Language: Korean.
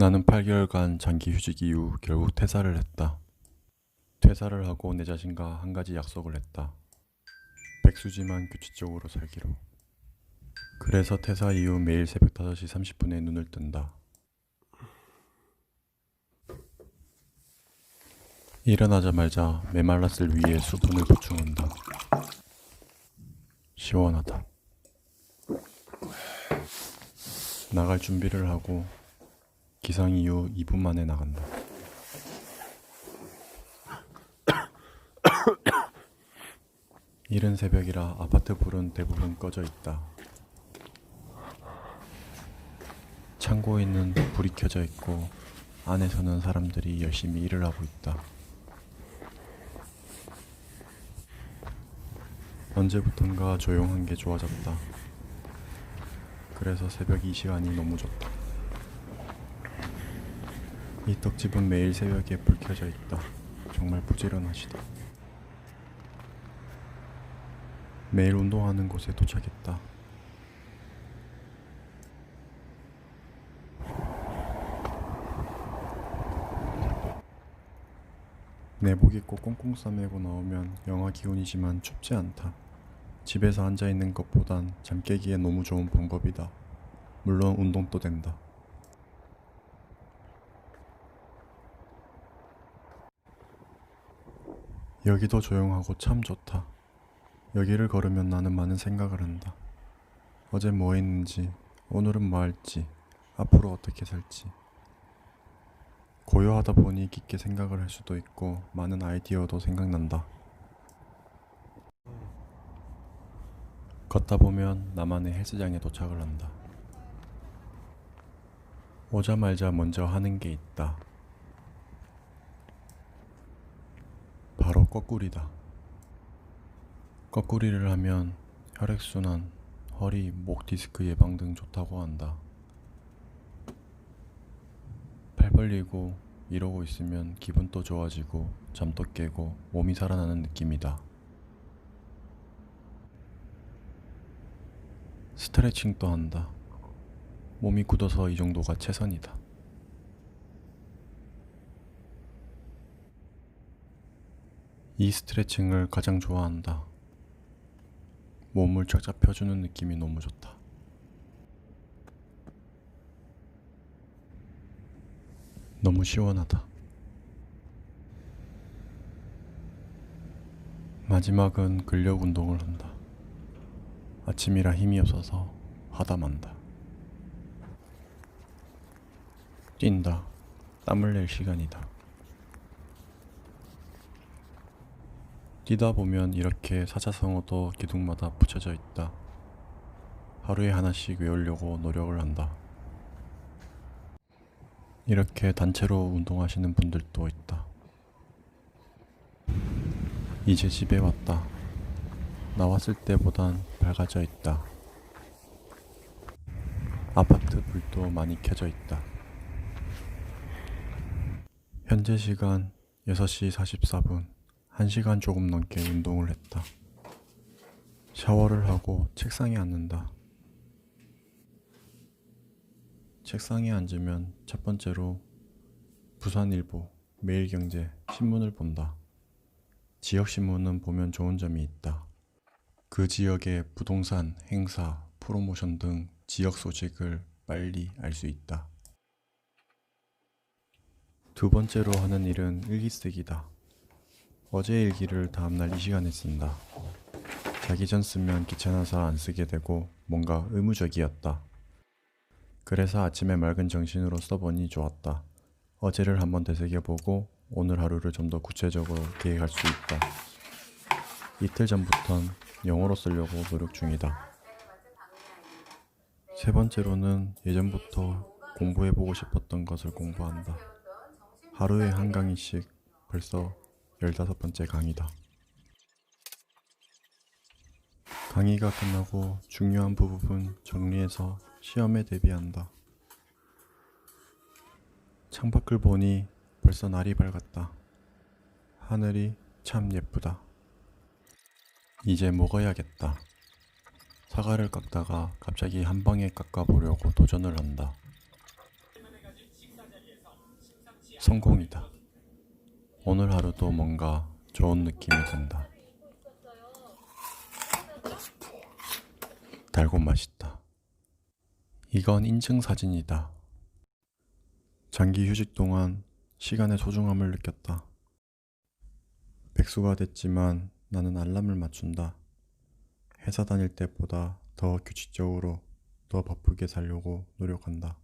나는 8개월간 장기 휴직 이후 결국 퇴사를 했다. 퇴사를 하고 내 자신과 한 가지 약속을 했다. 백수지만 규칙적으로 살기로. 그래서 퇴사 이후 매일 새벽 5시 30분에 눈을 뜬다. 일어나자마자 메말랐을 위에 수분을 보충한다. 시원하다. 나갈 준비를 하고 기상 이후 2분 만에 나간다. 이른 새벽이라 아파트 불은 대부분 꺼져 있다. 창고에는 불이 켜져 있고 안에서는 사람들이 열심히 일을 하고 있다. 언제부턴가 조용한 게 좋아졌다. 그래서 새벽 이 시간이 너무 좋다. 이 떡집은 매일 새벽에 불 켜져 있다. 정말 부지런하시다. 매일 운동하는 곳에 도착했다. 내복 입고 꽁꽁 싸매고 나오면 영하 기온이지만 춥지 않다. 집에서 앉아 있는 것보단 잠 깨기에 너무 좋은 방법이다. 물론 운동도 된다. 여기도 조용하고 참 좋다. 여기를 걸으면 나는 많은 생각을 한다. 어제 뭐 했는지, 오늘은 뭐 할지, 앞으로 어떻게 살지. 고요하다 보니 깊게 생각을 할 수도 있고 많은 아이디어도 생각난다. 걷다 보면 나만의 헬스장에 도착을 한다. 오자마자 먼저 하는 게 있다. 바로 거꾸리다. 거꾸리를 하면 혈액순환, 허리, 목 디스크 예방 등 좋다고 한다. 팔 벌리고 이러고 있으면 기분도 좋아지고 잠도 깨고 몸이 살아나는 느낌이다. 스트레칭도 한다. 몸이 굳어서 이 정도가 최선이다. 이 스트레칭을 가장 좋아한다. 몸을 쫙쫙 펴주는 느낌이 너무 좋다. 너무 시원하다. 마지막은 근력 운동을 한다. 아침이라 힘이 없어서 하다 만다. 뛴다. 땀을 낼 시간이다. 뛰다 보면 이렇게 사자성어도 기둥마다 붙여져 있다. 하루에 하나씩 외우려고 노력을 한다. 이렇게 단체로 운동하시는 분들도 있다. 이제 집에 왔다. 나왔을 때보단 밝아져 있다. 아파트 불도 많이 켜져 있다. 현재 시간 6시 44분. 1시간 조금 넘게 운동을 했다. 샤워를 하고 책상에 앉는다. 책상에 앉으면 첫 번째로 부산일보, 매일경제, 신문을 본다. 지역신문은 보면 좋은 점이 있다. 그 지역의 부동산, 행사, 프로모션 등 지역 소식을 빨리 알 수 있다. 두 번째로 하는 일은 일기 쓰기다. 어제 일기를 다음날 이 시간에 쓴다. 자기 전 쓰면 귀찮아서 안 쓰게 되고 뭔가 의무적이었다. 그래서 아침에 맑은 정신으로 써보니 좋았다. 어제를 한번 되새겨보고 오늘 하루를 좀 더 구체적으로 계획할 수 있다. 이틀 전부턴 영어로 쓰려고 노력 중이다. 세 번째로는 예전부터 공부해보고 싶었던 것을 공부한다. 하루에 한 강의씩 벌써 열다섯 번째 강의다. 강의가 끝나고 중요한 부분 정리해서 시험에 대비한다. 창밖을 보니 벌써 날이 밝았다. 하늘이 참 예쁘다. 이제 먹어야겠다. 사과를 깎다가 갑자기 한 방에 깎아보려고 도전을 한다. 성공이다. 오늘 하루도 뭔가 좋은 느낌이 든다. 달고 맛있다. 이건 인증 사진이다. 장기 휴직 동안 시간의 소중함을 느꼈다. 백수가 됐지만 나는 알람을 맞춘다. 회사 다닐 때보다 더 규칙적으로 더 바쁘게 살려고 노력한다.